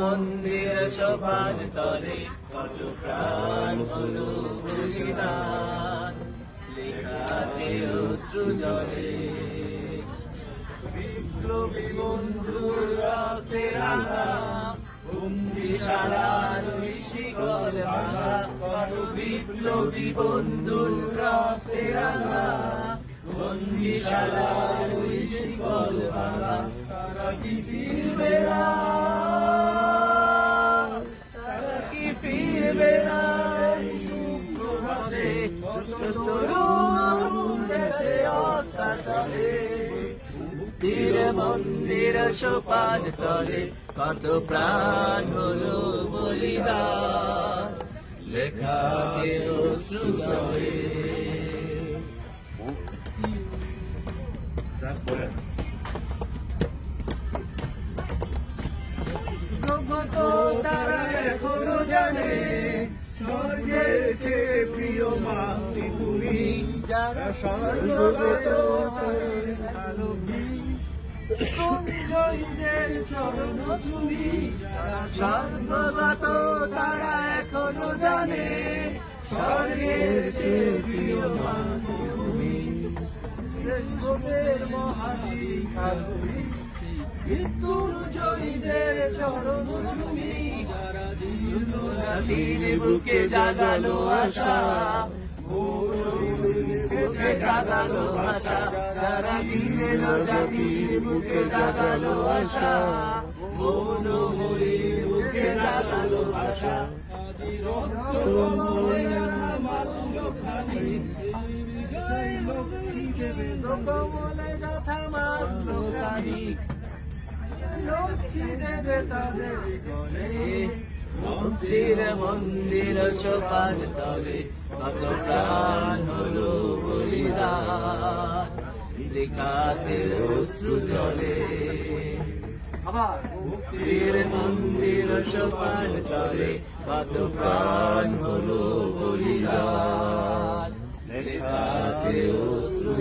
মন্দির সোপান তলে কত প্রাণ হলো বলিদান লেখাতে জলে বিপ্লবী বন্ধুর রক্তে রাঙা বন্দিশালার ওই শিকল ভাঙা, কত বিপ্লবী বন্ধুর রক্তে রাঙা শিকল ভাঙা। তারা কি ফিরবে মুক্তির মন্দির সোপান তলে কত প্রাণ হলো বলিদান লেখা আছে অশ্রুজলে তারা এখনও জানে স্বর্গের চেয়ে জয়ীদের চরণ ছুঁই যারা স্বর্গগত তারা এখনও জানে স্বর্গের চেয়ে প্রিয় জয়ীদের চরণ জীর্ণ বুকে জাগালো আশা বুকে জাগালো আশা, যারা জীর্ণ জাতির বুকে জাগালো আশা, মৌন মরির বুকে জাগালো আশা। কমলে লক্ষ্মী দেবে তাদের গলে? মন্দির মন্দির সোপান তবে কত প্রাণ হলো বলিদানে। লেখা মুক্তির মন্দির সোপান তবে কত প্রাণ হলো বলিদানে। লেখা আছে অশ্রু